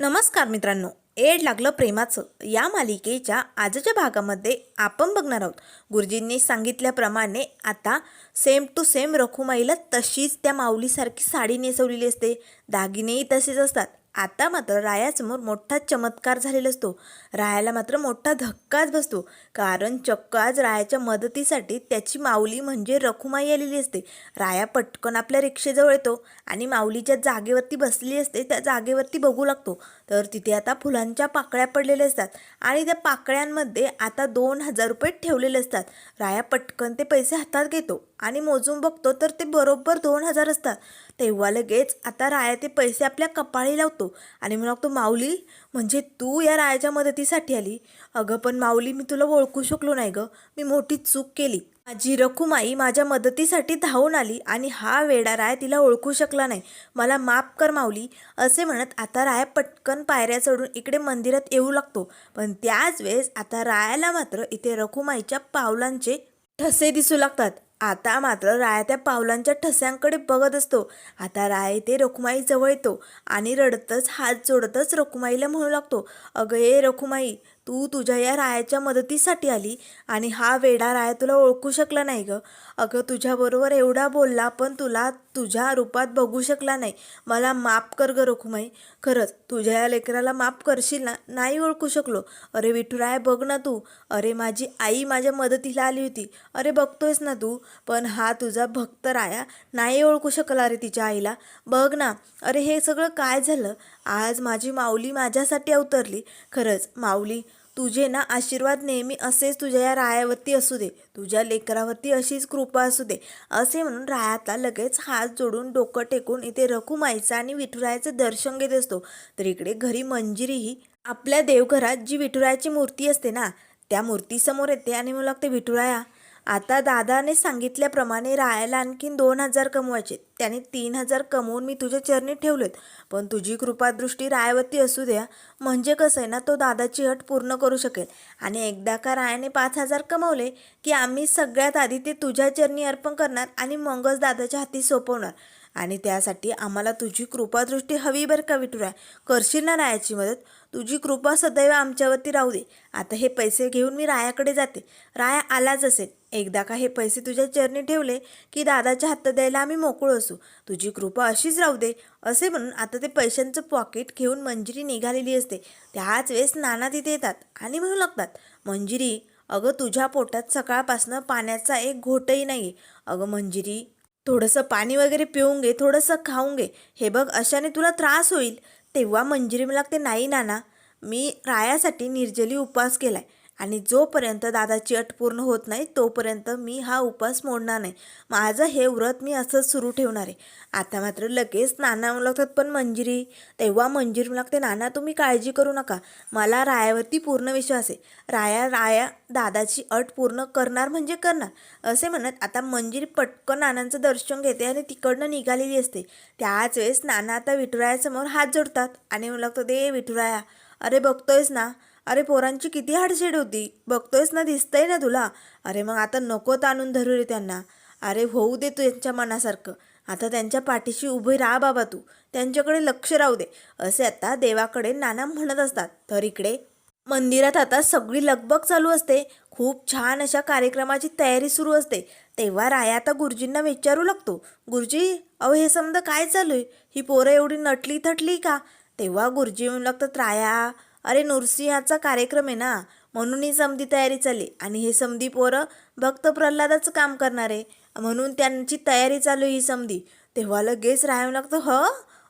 नमस्कार मित्रांनो एड लागलं प्रेमाचं. या मालिकेच्या आजच्या भागामध्ये आपण बघणार आहोत. गुरुजींनी सांगितल्याप्रमाणे आता सेम टू सेम रखुमाईला तशीच त्या माऊलीसारखी साडी नेसवलेली असते. दागिनेही तसेच असतात. आता मात्र रायासमोर मोठा चमत्कार झालेला असतो. रायाला मात्र मोठा धक्काच बसतो. कारण चक्क आज रायाच्या मदतीसाठी त्याची माऊली म्हणजे रखुमाई आलेली असते. राया पटकन आपल्या रिक्षेजवळ येतो आणि माऊलीच्या जागेवरती बसली असते. त्या जागेवरती बघू लागतो. तर तिथे आता फुलांच्या पाकळ्या पडलेल्या असतात. आणि त्या पाकळ्यांमध्ये आता दोन हजार रुपये ठेवलेले असतात. राया पटकन ते पैसे हातात घेतो आणि मोजून बघतो तर ते बरोबर दोन हजार असतात. तेव्हा लगेच आता राया ते पैसे आपल्या कपाळी लावतो. आणि मग लागतो माऊली म्हणजे तू या रायाच्या मदतीसाठी आली? अगं पण माऊली मी तुला ओळखू शकलो नाही गं. मी मोठी चूक केली. माझी रखुमाई माझ्या मदतीसाठी धावून आली आणि हा वेडा राय तिला ओळखू शकला नाही. मला माफ कर माऊली असे म्हणत आता राय पटकन पायऱ्या चढून इकडे मंदिरात येऊ लागतो. पण त्याच वेळेस आता रायाला मात्र इथे रखुमाईच्या पावलांचे ठसे दिसू लागतात. आता मात्र राया त्या पावलांच्या ठस्यांकडे बघत असतो. आता राय ते रखुमाई जवळ येतो आणि रडतच हात जोडतच रखुमाईला म्हणू लागतो. अगं ए रखुमाई तू तुझ्या या रायाच्या मदतीसाठी आली आणि हा वेडा राया तुला ओळखू शकला नाही गं. अगं तुझ्याबरोबर एवढा बोलला पण तुला तुझ्या रूपात बघू शकला नाही. मला माफ कर गं रखुमाई खरंच तुझ्या या लेकराला माफ करशील ना नाही ओळखू शकलो. अरे विठुराया बघ ना तू. अरे माझी आई माझ्या मदतीला आली होती. अरे बघतोयस ना तू. पण हा तुझा भक्त राया नाही ओळखू शकला अरे तिच्या आईला. बघ ना. अरे हे सगळं काय झालं? आज माझी माऊली माझ्यासाठी अवतरली. खरंच माऊली तुझे ना आशीर्वाद नेहमी असेच तुझ्या या रायावरती असू दे. तुझ्या लेकरावरती अशीच कृपा असू दे. असे म्हणून रायातला लगेच हात जोडून डोकं टेकून इथे रखुमाईचं आणि विठुरायाचं दर्शन घेत असतो. तर इकडे घरी मंजिरी ही आपल्या देवघरात जी विठुरायाची मूर्ती असते ना त्या मूर्तीसमोर येते आणि मला लागते विठुराया आता दादाने सांगितल्याप्रमाणे रायाला आणखीन दोन हजार कमवायचे. त्याने तीन हजार कमवून मी तुझ्या चरणी ठेवलेत. पण तुझी कृपादृष्टी रायावरती असू द्या. म्हणजे कसं आहे ना तो दादाची अट पूर्ण करू शकेल. आणि एकदा का रायाने पाच हजार कमवले की आम्ही सगळ्यात आधी ते तुझ्या चरणी अर्पण करणार आणि मगच दादाच्या हाती सोपवणार. आणि त्यासाठी आम्हाला तुझी कृपादृष्टी हवी बरं का विठुराय? करशील ना रायाची मदत? तुझी कृपा सदैव आमच्यावरती राहू दे. आता हे पैसे घेऊन मी रायाकडे जाते. राया आलाच असेल. एकदा का हे पैसे तुझ्या चरणी ठेवले की दादाच्या हातात द्यायला आम्ही मोकळू असू. तुझी कृपा अशीच राहू दे असे म्हणून आता ते पैशांचं पॉकेट घेऊन मंजिरी निघालेली असते. त्याच वेळेस नाना तिथे येतात आणि म्हणू लागतात मंजिरी अगं तुझ्या पोटात सकाळपासनं पाण्याचा एक घोटही नाही. अगं मंजिरी थोडंसं पाणी वगैरे पिऊन घे थोडंसं खाऊन घे. हे बघ अशाने तुला त्रास होईल. तेव्हा मंजिरी मला लागते नाही नाना मी रायासाठी निर्जली उपवास केलाय. आणि जोपर्यंत दादाची अट पूर्ण होत नाही तोपर्यंत मी हा उपवास मोडणार नाही. माझं हे व्रत मी असंच सुरू ठेवणार आहे. आता मात्र लगेच नाना लागतात पण मंजिरी तेव्हा मंजिरी मला लागते. नाना तुम्ही काळजी करू नका. मला रायावरती पूर्ण विश्वास आहे. राया राया दादाची अट पूर्ण करणार म्हणजे करणार. असे म्हणत आता मंजिरी पटकन नानांचं दर्शन घेते आणि तिकडनं निघालेली असते. त्याच वेळेस नाना आता विठुरायासमोर हात जोडतात आणि मला लागतं दे विठुराया. अरे बघतोयस ना अरे पोरांची किती हाडशेड होती. बघतोयस ना दिसतंय ना तुला. अरे मग आता नको ताणून धरू रे त्यांना. अरे होऊ दे तू यांच्या मनासारखं. आता त्यांच्या पाठीशी उभे राहा बाबा तू. त्यांच्याकडे लक्ष राहू दे. असे आता देवाकडे नाना म्हणत असतात. तर इकडे मंदिरात आता सगळी लगबग चालू असते. खूप छान अशा कार्यक्रमाची तयारी सुरू असते. तेव्हा राया आता गुरुजींना विचारू लागतो. गुरुजी अहो हे समजा काय चालू आहे? ही पोरं एवढी नटली थटली का? तेव्हा गुरुजी म्हणू लागतात राया अरे नृसिंहाचा कार्यक्रम आहे ना. म्हणून ही समधी तयारी चालली. आणि हे समधी पोरं भक्त प्रल्हादाचं काम करणार. आहे म्हणून त्यांची तयारी चालू आहे ही समधी. तेव्हा लगेच राहावं लागतं ह?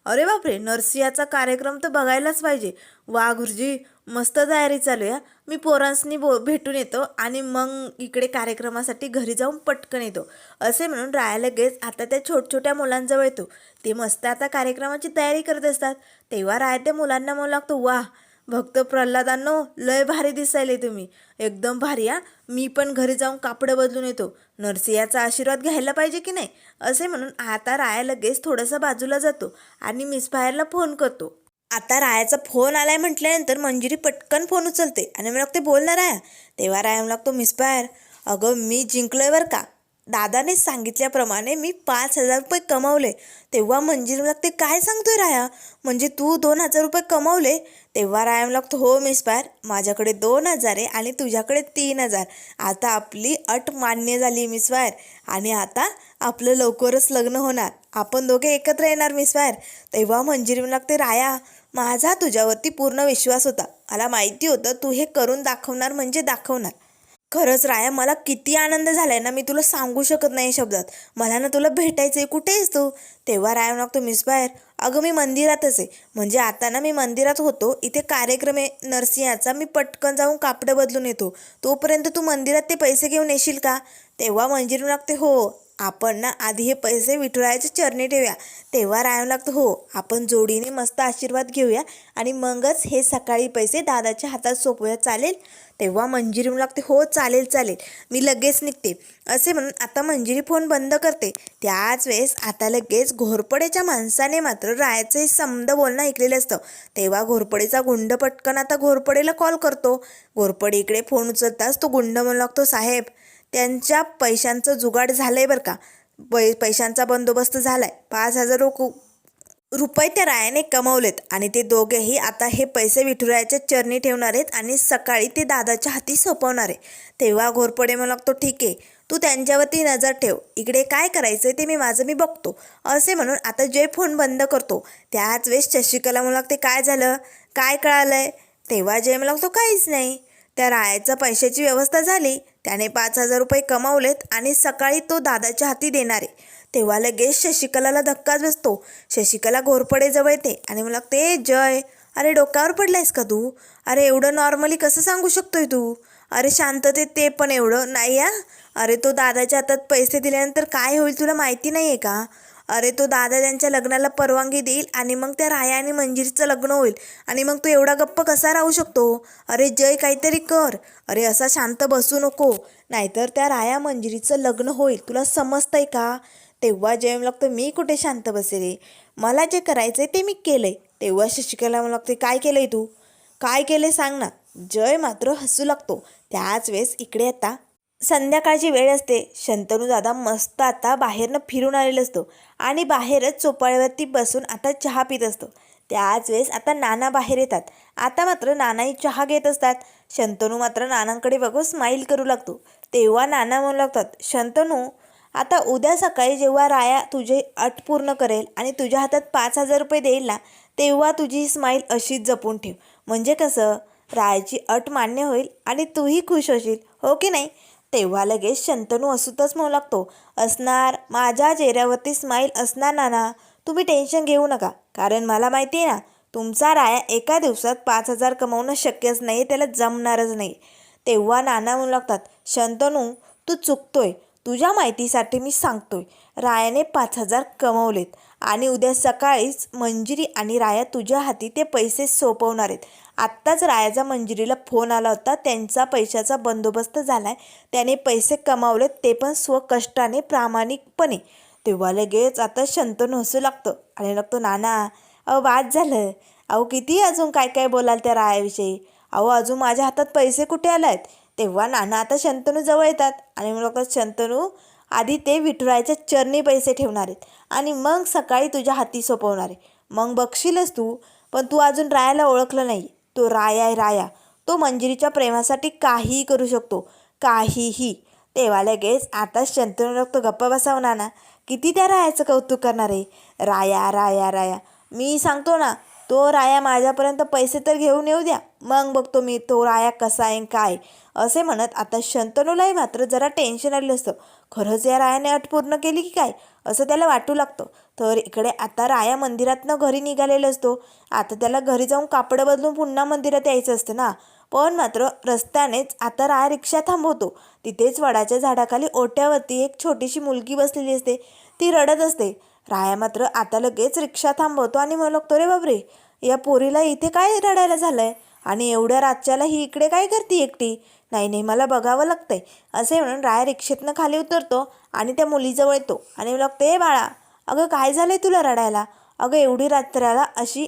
अरे बापरे नरसिंहाचा कार्यक्रम तर बघायलाच पाहिजे. वा गुरुजी मस्त तयारी चालू आहे मी पोरांसनी बो भेटून येतो आणि मग इकडे कार्यक्रमासाठी घरी जाऊन पटकन येतो. असे म्हणून राया लगेच आता त्या छोट छोट्या मुलांजवळ येतो. ते मस्त आता कार्यक्रमाची तयारी करत असतात. तेव्हा राया त्या मुलांना म्हणू लागतो वा भक्त प्रल्हादांनो लय भारी दिसायले तुम्ही. एकदम भारी हा. मी पण घरी जाऊन कापडं बदलून येतो. नरसिंहाचा आशीर्वाद घ्यायला पाहिजे की नाही? असे म्हणून आता राया लगेच थोडासा बाजूला जातो आणि मिस फोन करतो. आता रायाचा फोन आलाय म्हटल्यानंतर मंजिरी पटकन फोन उचलते आणि मग ते बोलणार राया. तेव्हा राया लागतो मिस अगं मी जिंकलोय बरं का. दादाने सांगितल्याप्रमाणे मी पाच हजार रुपये कमावले. तेव्हा मंजिरी लागते काय सांगतोय राया? म्हणजे तू दोन हजार रुपये कमावले तेव्हा राया लागतो हो मिस पार माझ्याकडे दोन हजार आहे आणि तुझ्याकडे तीन हजार. आता आपली अट मान्य झाली मिस पायर आणि आता आपलं लवकरच लग्न होणार. आपण दोघे एकत्र येणार मिस पायर तेव्हा मंजिरी लागते राया माझा तुझ्यावरती पूर्ण विश्वास होता. मला माहिती होतं तू हे करून दाखवणार म्हणजे दाखवणार. खरंच राया मला किती आनंद झालाय ना मी तुला सांगू शकत नाही शब्दात. मला ना तुला भेटायचंय. कुठे आहेस तू? तेव्हा राया लागतो मिस बाहेर अगं मी मंदिरातच आहे. म्हणजे आता ना मी मंदिरात होतो इथे कार्यक्रम आहे नरसिंहाचा. मी पटकन जाऊन कापडं बदलून येतो. तोपर्यंत तू मंदिरात ते पैसे घेऊन येशील का? तेव्हा मंजिरी लागते हो. आपण ना आधी हे पैसे विठुरायाच्या चरणी ठेवूया. तेव्हा राहावं लागतं. हो आपण जोडीने मस्त आशीर्वाद घेऊया आणि मगच हे सकाळी पैसे दादाच्या हातात सोपूया चालेल? तेव्हा मंजिरी म्हणू लागते. हो चालेल चालेल. मी लगेच निघते. असे म्हणून आता मंजिरी फोन बंद करते. त्याच वेळेस आता लगेच घोरपडेच्या माणसाने मात्र रायाचं हे समद बोलणं ऐकलेलं असतं. तेव्हा घोरपडेचा गुंड पटकन आता घोरपडेला कॉल करतो. घोरपडे इकडे फोन उचलताच तो गुंड म्हणू लागतो साहेब त्यांच्या पैशांचं जुगाड झालंय बरं का. पै पैशांचा बंदोबस्त झालाय. पाच हजार रुपये त्या रायाने कमवलेत आणि ते दोघेही आता हे पैसे विठुरायाच्या चरणी ठेवणार आहेत आणि सकाळी ते दादाच्या हाती सोपवणार आहे तेव्हा घोरपडे म्हणू लागतो ठीक आहे तू त्यांच्यावरती नजर ठेव. इकडे काय करायचं ते मी माझं मी बघतो. असे म्हणून आता जय फोन बंद करतो त्याच वेळेस शशिकला म्हणू लागते काय झालं? काय कळालंय? तेव्हा जय म्हणू लागतो काहीच नाही. त्या रायाचं पैशाची व्यवस्था झाली. त्याने पाच हजार रुपये कमावलेत आणि सकाळी तो दादाच्या हाती देणार आहे. तेव्हा लगेच शशिकलाला धक्काच बसतो. शशिकला घोरपडेजवळ येते आणि मला ते जय. अरे डोक्यावर पडलायस का तू? अरे एवढं नॉर्मली कसं सांगू शकतोय तू? अरे शांततेत ते पण एवढं नाही या अरे तो दादाच्या हातात पैसे दिल्यानंतर काय होईल तुला माहिती नाही आहे का? अरे तो दादा त्यांच्या लग्नाला परवानगी देईल आणि मग त्या राया आणि मंजिरीचं लग्न होईल. आणि मग तू एवढा गप्प कसा राहू शकतो? अरे जय काहीतरी कर. अरे असा शांत बसू नको. नाहीतर त्या राया मंजिरीचं लग्न होईल. तुला समजतंय का? तेव्हा जय लागतं मी कुठे शांत बसेल मला जे करायचंय ते मी केलंय. तेव्हा शशिकला मला लागते काय केलंय तू? काय केलंय सांग ना. जय मात्र हसू लागतो. त्याच वेळेस इकडे आता संध्याकाळची वेळ असते. शंतनू दादा मस्त आता बाहेरनं फिरून आलेला असतो आणि बाहेरच चोपाळ्यावरती बसून आता चहा पित असतो. त्याच वेळेस आता नाना बाहेर येतात. आता मात्र नानाही चहा घेत असतात. शंतनू मात्र नानांकडे बघून स्माईल करू लागतो. तेव्हा नाना म्हणू लागतात शंतनू आता उद्या सकाळी जेव्हा राया तुझे अट पूर्ण करेल आणि तुझ्या हातात पाच हजार रुपये देईल ना तेव्हा तुझी स्माईल अशीच जपून ठेव. म्हणजे कसं? रायाची अट मान्य होईल आणि तूही खुश होशील. हो की नाही? तेव्हा लगेच शंतनू असूतच म्हणू लागतो असणार माझ्या चेहऱ्यावरती स्माईल असणार नाना तुम्ही टेन्शन घेऊ नका. कारण मला माहिती आहे ना तुमचा राया एका दिवसात पाच हजार कमवणं शक्यच नाही त्याला जमणारच नाही. तेव्हा नाना म्हणू लागतात शंतनू तू चुकतोय. तुझ्या माहितीसाठी मी सांगतोय. रायाने पाच हजार कमवलेत. आणि उद्या सकाळीच मंजिरी आणि राया तुझ्या हाती ते पैसे सोपवणार आहेत. आत्ताच रायाचा मंजिरीला फोन आला होता. त्यांचा पैशाचा बंदोबस्त झाला आहे त्याने पैसे कमावलेत ते पण स्वकष्टाने प्रामाणिकपणे. तेव्हा लगेच आता शंतनू हसू लागतं आणि लागतो नाना अहो वाद झालं. अहो किती अजून काय काय बोलाल त्या रायाविषयी? अहो अजून माझ्या हातात पैसे कुठे आले आहेत तेव्हा नाना आता शंतनू जवळ येतात आणि मग लोक शंतनू आधी ते विठुरायच्या चरणी पैसे ठेवणार आहेत. आणि मग सकाळी तुझ्या हाती सोपवणार आहे. मग बघशीलच तू पण तू अजून रायाला ओळखलं नाही. तो राया आहे राया. तो मंजिरीच्या प्रेमासाठी काहीही करू शकतो. काहीही. तेव्हा लगेच आता शंतनू लोक तो गप्पा बसावणार ना किती त्या रायाचं कौतुक करणार आहे? राया राया राया. मी सांगतो ना तो राया माझ्यापर्यंत पैसे तर घेऊन येऊ द्या. मग बघतो मी तो राया कसा आहे काय? असे म्हणत आता शंतनूलाही मात्र जरा टेन्शन आलेलं असतं. खरंच या रायाने अट पूर्ण केली की काय? असं त्याला वाटू लागतं. तर इकडे आता राया मंदिरातनं घरी निघालेला असतो. आता त्याला घरी जाऊन कापडं बदलून पुन्हा मंदिरात यायचं असतं ना. पण मात्र रस्त्यानेच आता राया रिक्षा थांबवतो. तिथेच वडाच्या झाडाखाली ओट्यावरती एक छोटीशी मुलगी बसलेली असते. ती रडत असते. राया मात्र आता लगेच रिक्षा थांबवतो आणि मग लागतो रे बाबरे या पोरीला इथे काय रडायला झालंय? आणि एवढ्या रातच्याला ही इकडे काय करते एकटी? नाही नाही मला बघावं लागतंय. असे म्हणून राय रिक्षेतनं खाली उतरतो आणि त्या मुलीजवळ येतो आणि लागते ए बाळा अगं काय झालंय तुला रडायला? अगं एवढी रात्राला अशी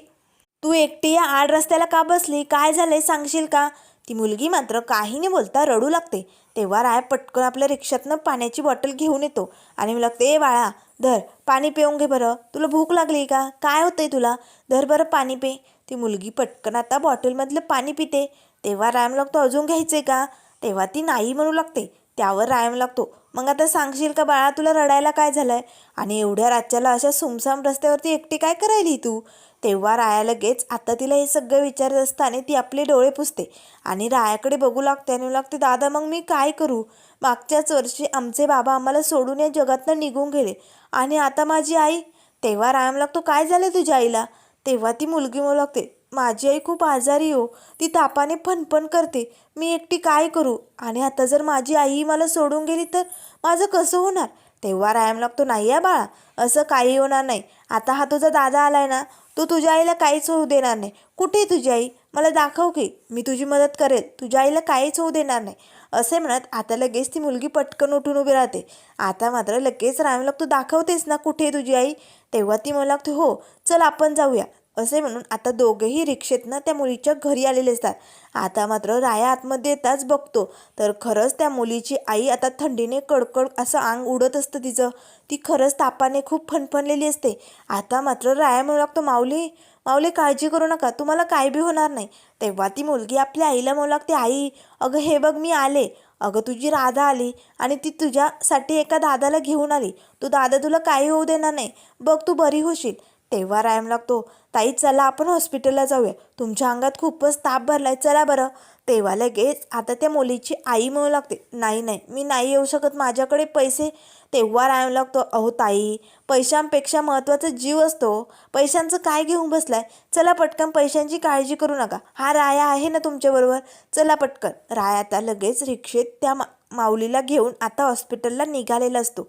तू एकटी या आड रस्त्याला का बसली? काय झालंय सांगशील का? ती मुलगी मात्र काही नाही बोलता रडू लागते. तेव्हा राय पटकन आपल्या रिक्षातनं पाण्याची बॉटल घेऊन येतो आणि मला लागते ए बाळा धर पाणी पिऊन घे बरं. तुला भूक लागली का? काय होतंय तुला? धर बरं पाणी पे. ती मुलगी पटकन आता बॉटलमधलं पाणी पिते. तेव्हा रायम लागतो अजून घ्यायचे का? तेव्हा ती नाही म्हणू लागते. त्यावर रायम लागतो. मग आता सांगशील का बाळा तुला रडायला काय झालं आहे आणि एवढ्या राज्याला अशा सुमसाम रस्त्यावरती एकटी काय करायली तू? तेव्हा राया लगेच आता तिला हे सगळं विचारत असताना ती आपले डोळे पुसते. आणि रायाकडे बघू लागते आणि लागते दादा मग मी काय करू? मागच्याच वर्षी आमचे बाबा आम्हाला सोडून या जगातनं निघून गेले. आणि आता माझी आई? तेव्हा रायम लागतो काय झालं तुझ्या आईला? तेव्हा ती मुलगी म्हणू लागते माझी आई खूप आजारी हो. ती तापाने फनफन करते. मी एकटी काय करू? आणि आता जर माझी आई मला सोडून गेली तर माझं कसं होणार? तेव्हा रायम लागतो नाही आहे बाळा असं काही होणार नाही. आता हा तुझा दादा आलाय ना तो तुझ्या आईला काहीच होऊ देणार नाही. कुठे तुझी आई? मला दाखव की. मी तुझी मदत करेल. तुझ्या आईला काहीच होऊ देणार नाही. असे म्हणत आता लगेच ती मुलगी पटकन उठून उभी राहते. आता मात्र लगेच रायम लागतो दाखवतेस ना कुठे तुझी आई? तेव्हा ती मला लागते हो चल आपण जाऊया. असे म्हणून आता दोघेही रिक्षेतनं त्या मुलीच्या घरी आलेले असतात. आता मात्र राया आतमध्ये येताच बघतो. तर खरंच त्या मुलीची आई आता थंडीने कडकड असं अंग उडत असतं तिचं. ती खरंच तापाने खूप फणफणलेली असते. आता मात्र राया म्हणू लागतो माऊली माऊली काळजी करू नका. तुम्हाला काय बी होणार नाही. तेव्हा ती मुलगी आपल्या आईला म्हणू लागते आई अगं हे बघ मी आले. अगं तुझी राधा आली आणि ती तुझ्यासाठी एका दादाला घेऊन आली. तू दादा तुला काही होऊ देणार नाही. बघ तू बरी होशील. तेव्हा रायम लागतो ताई चला आपण हॉस्पिटलला जाऊया. तुमच्या अंगात खूपच ताप भरलाय. चला बरं. तेव्हा लगेच आता त्या मुलीची आई म्हणू लागते नाही नाही मी नाही येऊ शकत. माझ्याकडे पैसे तेव्हा रायम लागतो. अहो ताई पैशांपेक्षा महत्त्वाचा जीव असतो. पैशांचं काय घेऊन बसलाय? चला पटकन पैशांची काळजी करू नका. हा राया आहे ना तुमच्याबरोबर? चला पटकन. राया आता लगेच रिक्षेत त्या मा माऊलीला घेऊन आता हॉस्पिटलला निघालेला असतो.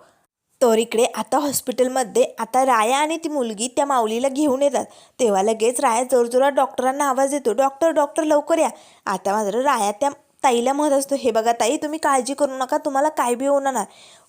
तर इकडे आता हॉस्पिटलमध्ये आता राया आणि ती मुलगी त्या माऊलीला घेऊन येतात. तेव्हा लगेच राया जोरजोरात डॉक्टरांना आवाज देतो. डॉक्टर डॉक्टर लवकर या. आता मात्र राया त्या ताईला म्हणत असतो हे बघा ताई तुम्ही काळजी करू नका. तुम्हाला काय बी होणार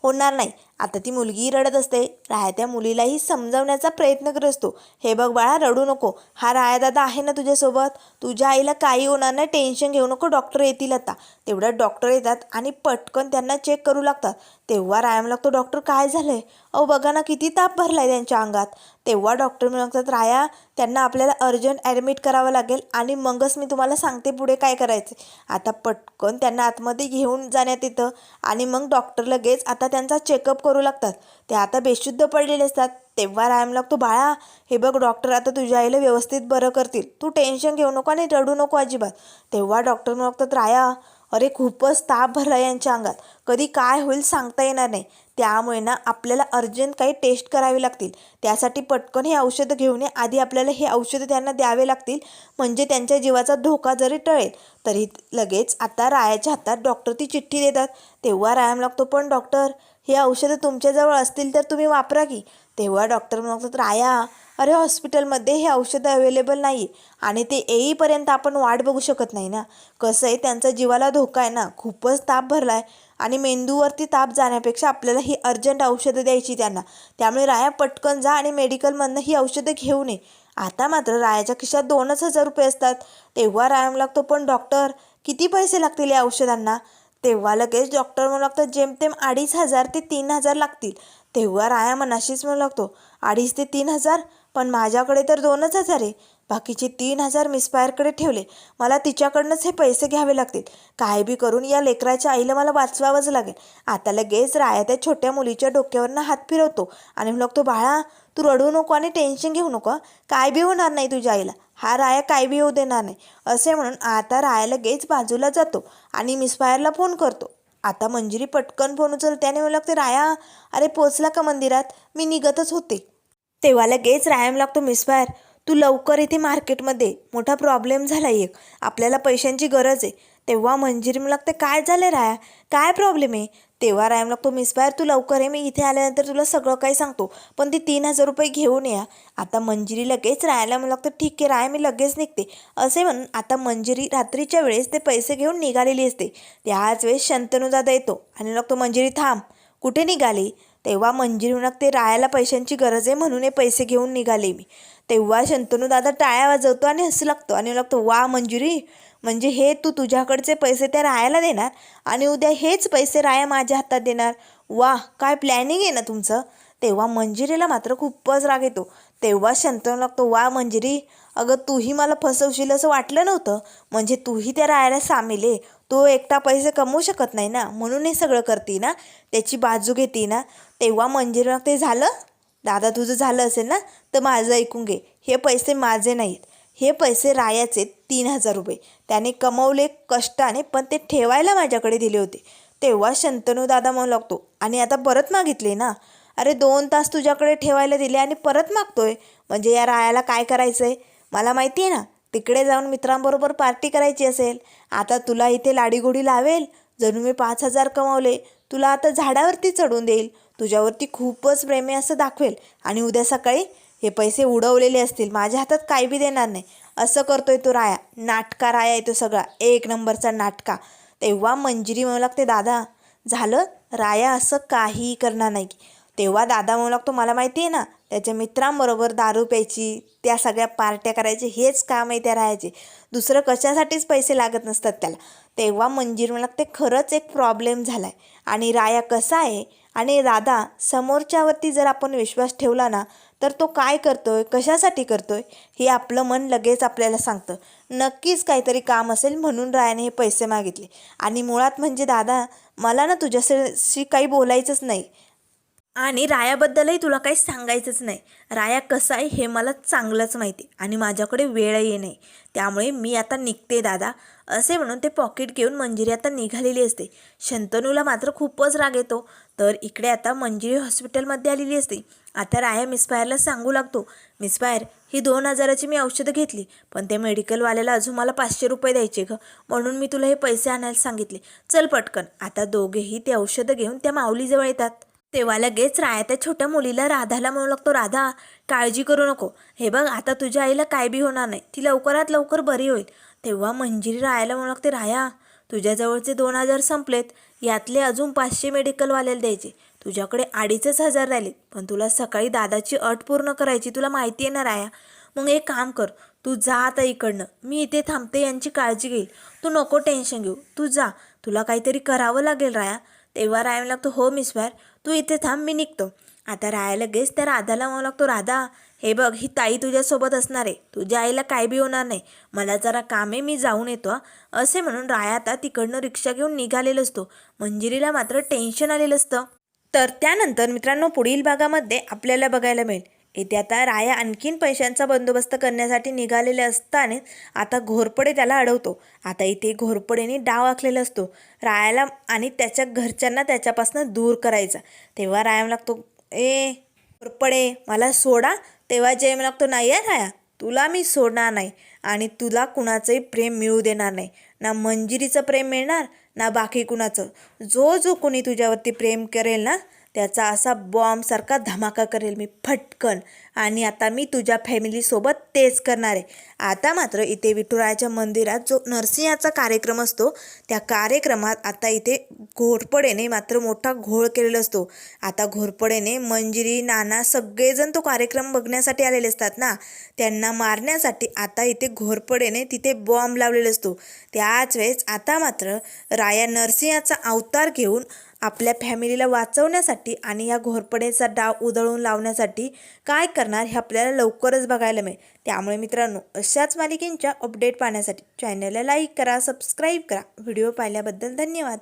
होणार नाही. आता ती मुलगी रडत असते. राया त्या मुलीलाही समजावण्याचा प्रयत्न करत असतो. हे बघ बाळा रडू नको. हा राया दादा आहे ना तुझ्यासोबत? तुझ्या आईला काही होणार नाही. टेन्शन घेऊ नको. डॉक्टर येतील आता. तेवढ्यात डॉक्टर येतात आणि पटकन त्यांना चेक करू लागतात. तेव्हा रायाम लागतो डॉक्टर काय झालंय? अहो बघा ना किती ताप भरलाय त्यांच्या अंगात. तेव्हा डॉक्टर म्हणतात राया त्यांना आपल्याला अर्जंट ॲडमिट करावं लागेल आणि मगच मी तुम्हाला सांगते पुढे काय करायचं आता पटकन त्यांना आतमध्ये घेऊन जाण्यात येतं आणि मग डॉक्टर लगेच आता त्यांचा चेकअप करू लागतात. ते आता बेशुद्ध पडलेले असतात. तेव्हा रायम लागतो बाळा हे बघ डॉक्टर आता तुझ्या आईला व्यवस्थित बरं करतील. तू टेन्शन घेऊ नको आणि रडू नको अजिबात. तेव्हा डॉक्टर म्हणतात राया अरे खूपच ताप भरला यांच्या अंगात. कधी काय होईल सांगता येणार नाही. त्यामुळे ना आपल्याला अर्जंट काही टेस्ट करावे लागतील. त्यासाठी पटकन हे औषधं घेऊन ये. आधी आपल्याला हे औषधं त्यांना द्यावे लागतील. म्हणजे त्यांच्या जीवाचा धोका जरी टळेल तरी लगेच आता रायाच्या हातात डॉक्टर ती चिठ्ठी देतात. तेव्हा रायाम लागतो पण डॉक्टर हे औषधं तुमच्याजवळ असतील तर तुम्ही वापरा की. तेव्हा डॉक्टर म्हणतात राया अरे हॉस्पिटलमध्ये हे औषधं अवेलेबल नाही आणि ते येईपर्यंत आपण वाट बघू शकत नाही ना. कसं आहे त्यांचा जीवाला धोका आहे ना. खूपच ताप भरला आहे आणि मेंदूवरती ताप जाण्यापेक्षा आपल्याला ही अर्जंट औषधं द्यायची त्यांना. त्यामुळे राया पटकन जा आणि मेडिकलमधनं ही औषधं घेऊ नये आता मात्र रायाच्या खिशात दोनच हजार रुपये असतात. तेव्हा रायाम लागतो पण डॉक्टर किती पैसे लागतील या औषधांना? तेव्हा लगेच डॉक्टर म्हणू लागतात जेमतेम अडीच हजार ते तीन हजार लागतील. तेव्हा राया मनाशीच म्हणू लागतो अडीच ते तीन हजार? पण माझ्याकडे तर दोनच हजार आहे. बाकीचे तीन हजार मिसपायरकडे ठेवले. मला तिच्याकडनंच हे पैसे घ्यावे लागतील. काय बी करून या लेकराच्या आईला मला वाचवावंच लागेल. आता लगेच राया त्या छोट्या मुलीच्या डोक्यावरनं हात फिरवतो. आणि मग लागतो बाळा तू रडू नको आणि टेन्शन घेऊ नको काय बी होणार नाही तुझ्या आईला. हा राया काय बी होऊ देणार नाही. असे म्हणून आता राया लगेच बाजूला जातो आणि मिसफायरला फोन करतो. आता मंजिरी पटकन फोन उचलते आणि मला लागते राया अरे पोचला का मंदिरात? मी निघतच होते. तेव्हा लगेच रायम लागतो मिसफायर तू लवकर इथे मार्केटमध्ये. मोठा प्रॉब्लेम झाला एक. आपल्याला पैशांची गरज आहे. तेव्हा मंजिरी मला लागते काय झालं राया? काय प्रॉब्लेम आहे? तेव्हा रायम लागतो मिसफायर तू लवकर आहे मी इथे आल्यानंतर तुला सगळं काही सांगतो. पण ती तीन हजार रुपये घेऊन या. आता मंजिरी लगेच रायाला मला लागतं ठीक आहे राया मी लगेच निघते. असे म्हणून आता मंजिरी रात्रीच्या वेळेस ते पैसे घेऊन निघालेली असते. त्याच वेळेस शंतनूदादा येतो आणि लागतो मंजिरी थांब. कुठे निघाली? तेव्हा मंजिरी लागते राहायला पैशांची गरज आहे म्हणून हे पैसे घेऊन निघाले मी. तेव्हा शंतनू दादा टाळ्या वाजवतो आणि हसू लागतो. आणि लागतो वा मंजुरी म्हणजे हे तू तुझ्याकडचे पैसे त्या राहायला देणार आणि उद्या हेच पैसे राया माझ्या हातात देणार? वा काय प्लॅनिंग आहे ना तुमचं? तेव्हा मंजिरीला मात्र खूपच राग येतो. तेव्हा शंतनू लागतो वा मंजिरी अगं तूही मला फसवशील असं वाटलं नव्हतं? म्हणजे तूही त्या रायाला सामील आहे? तो एकटा पैसे कमवू शकत नाही ना? म्हणून हे सगळं करते ना? त्याची बाजू घेते ना? तेव्हा मंजिरी ते झालं. दादा तुझं झालं असेल ना तर माझं ऐकून घे. हे पैसे माझे नाहीत. हे पैसे रायाचे तीन हजार रुपये. त्याने कमवले कष्टाने पण ते ठेवायला माझ्याकडे दिले होते. तेव्हा शंतनू दादा म्हणू लागतो आणि आता परत मागितले ना? अरे दोन तास तुझ्याकडे ठेवायला दिले आणि परत मागतोय. म्हणजे या रायाला काय करायचं आहे मला माहिती आहे ना तिकडे जाऊन मित्रांबरोबर पार्टी करायची असेल. आता तुला इथे लाडीगोडी लावेल. जणू मी पाच हजार कमावले. तुला आता झाडावरती चढून देईल. तुझ्यावरती खूपच प्रेम आहे असं दाखवेल. आणि उद्या सकाळी हे पैसे उडवलेले असतील. माझ्या हातात काही बी देणार नाही. असं करतोय तो राया. नाटका राया आहे तो सगळा. एक नंबरचा नाटका. तेव्हा मंजिरी म्हणू लागते दादा झालं? राया असं काहीही करणार नाही. तेव्हा दादा म्हणू लागतो मला माहिती आहे ना त्याच्या मित्रांबरोबर दारू प्यायची त्या सगळ्या पार्ट्या करायचे हेच काम आहे त्या राहायचे दुसरं कशासाठीच पैसे लागत नसतात त्याला. तेव्हा मंजिर म्हणू लागते खरंच एक प्रॉब्लेम झाला आहे आणि राया कसा आहे? आणि दादा समोरच्यावरती जर आपण विश्वास ठेवला ना तर तो काय करतोय कशासाठी करतोय हे आपलं मन लगेच आपल्याला सांगतं. नक्कीच काहीतरी काम असेल म्हणून रायाने हे पैसे मागितले. आणि मुळात म्हणजे दादा मला ना तुझ्याशी काही बोलायचंच नाही. आणि रायाबद्दलही तुला काही सांगायचंच नाही. राया कसा आहे हे मला चांगलंच माहिती आणि माझ्याकडे वेळही नाही. त्यामुळे मी आता निघते दादा. असे म्हणून ते पॉकेट घेऊन मंजिरी आता निघालेली असते. शंतनूला मात्र खूपच राग येतो. तर इकडे आता मंजिरी हॉस्पिटलमध्ये आलेली असते. आता राया मिसफायरला सांगू लागतो. मिसफायर ही दोन हजाराची मी औषधं घेतली पण त्या मेडिकलवाल्याला अजून मला पाचशे रुपये द्यायचे ग. म्हणून मी तुला हे पैसे आणायला सांगितले. चल पटकन. आता दोघेही ते औषधं घेऊन त्या माऊलीजवळ येतात. तेव्हा लगेच राया त्या छोट्या मुलीला राधाला म्हणू लागतो राधा काळजी करू नको. हे बघ आता तुझ्या आईला काय बी होणार नाही. ती लवकरात लवकर बरी होईल. तेव्हा मंजिरी रायाला म्हणू लागते राया तुझ्याजवळचे दोन हजार संपलेत. यातले अजून पाचशे मेडिकलवाल्याला द्यायचे. तुझ्याकडे अडीचच हजार राहिले पण तुला सकाळी दादाची अट पूर्ण करायची तुला माहिती आहे ना राया? मग एक काम कर. तू जा आता इकडनं. मी इथे थांबते यांची काळजी घेईल. तू नको टेन्शन घेऊ. तू जा. तुला काहीतरी करावं लागेल राया. तेव्हा राया लागतो हो मिस मिसवार तू इथे थांब मी निघतो. आता राहायला लगेच त्या राधाला म्हणू लागतो. राधा हे बघ ही ताई तुझ्यासोबत असणार आहे. तुझ्या आईला काय बी होणार नाही. मला जरा काम आहे मी जाऊन येतो असे म्हणून राया आता तिकडनं रिक्षा घेऊन निघालेला असतो. मंजिरीला मात्र टेन्शन आलेलं असतं. तर त्यानंतर मित्रांनो पुढील भागामध्ये आपल्याला बघायला मिळेल. येथे आता राया आणखीन पैशांचा बंदोबस्त करण्यासाठी निघालेले असताना आता घोरपडे त्याला अडवतो. आता इथे घोरपडेने डाव आखलेला असतो. रायाला आणि त्याच्या घरच्यांना त्याच्यापासून दूर करायचा. तेव्हा राया लागतो ए घोरपडे मला सोडा. तेव्हा जय लागतो नाही आहे राया तुला मी सोडणार नाही आणि तुला कुणाचंही प्रेम मिळू देणार नाही. ना मंजिरीचं प्रेम मिळणार ना बाकी कुणाचं. जो जो कोणी तुझ्यावरती प्रेम करेल ना त्याचा असा बॉम्बसारखा धमाका करेल मी फटकन. आणि आता मी तुझ्या फॅमिलीसोबत तेच करणार आहे. आता मात्र इथे विठुरायाच्या मंदिरात जो नरसिंहाचा कार्यक्रम असतो त्या कार्यक्रमात आता इथे घोरपडेने मात्र मोठा घोळ केलेला असतो. आता घोरपडेने मंजिरी नाना सगळेजण तो कार्यक्रम बघण्यासाठी आलेले असतात ना? त्यांना मारण्यासाठी आता इथे घोरपडेने तिथे बॉम्ब लावलेला असतो. त्याच वेळेस आता मात्र राया नरसिंहाचा अवतार घेऊन आपल्या फॅमिलीला वाचवण्यासाठी आणि या घोरपडेचा डाव उधळून लावण्यासाठी काय करणार हे आपल्याला लवकरच बघायला मिळेल. त्यामुळे मित्रांनो अशाच मालिकेंच्या अपडेट पाहण्यासाठी चॅनलला लाईक करा सबस्क्राईब करा. व्हिडिओ पाहिल्याबद्दल धन्यवाद.